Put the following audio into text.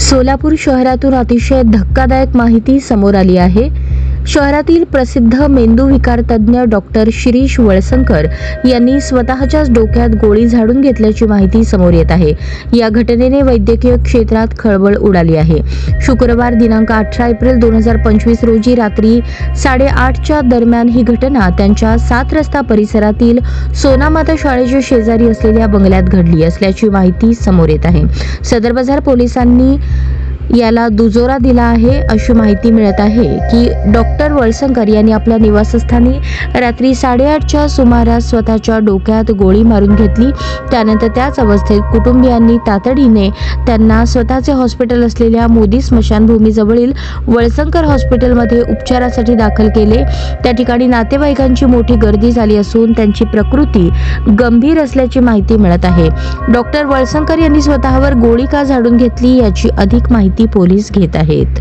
सोलापूर शहरातून अतिशय धक्कादायक माहिती समोर आली आहे. शहरातील प्रसिद्ध मेंदूविकार तज्ज्ञ डॉक्टर शिरीष वळसंकर यांनी स्वतःच्याच डोक्यात गोळी झाडून घेतल्याची माहिती समोर येत आहे. या घटनेने वैद्यकीय क्षेत्रात खळबळ उडाली आहे. शुक्रवार दिनांक अठरा एप्रिल दोन हजार पंचवीस रोजी रात्री साडेआठच्या दरम्यान ही घटना त्यांच्या सात रस्ता परिसरातील सोनामाता शाळेच्या शेजारी असलेल्या बंगल्यात घडली असल्याची माहिती समोर येत आहे. सदर बाजार पोलिसांनी याला दुजोरा दिला आहे अशी माहिती मिळत आहे की डॉक्टर वळसंकर यांनी आपल्या निवासस्थानी रात्री साडेआठच्या सुमारास स्वतःच्या डोक्यात गोळी मारून घेतली. त्यानंतर त्याच अवस्थेत कुटुंबियांनी तातडीने त्यांना स्वतःचे हॉस्पिटल असलेल्या मोदी स्मशानभूमीजवळील वळसंकर हॉस्पिटलमध्ये उपचारासाठी दाखल केले. त्या ठिकाणी नातेवाईकांची मोठी गर्दी झाली असून त्यांची प्रकृती गंभीर असल्याची माहिती मिळत आहे. डॉक्टर वळसंकर यांनी स्वतःवर गोळी का झाडून घेतली याची अधिक माहिती पोलीस घेत आहेत.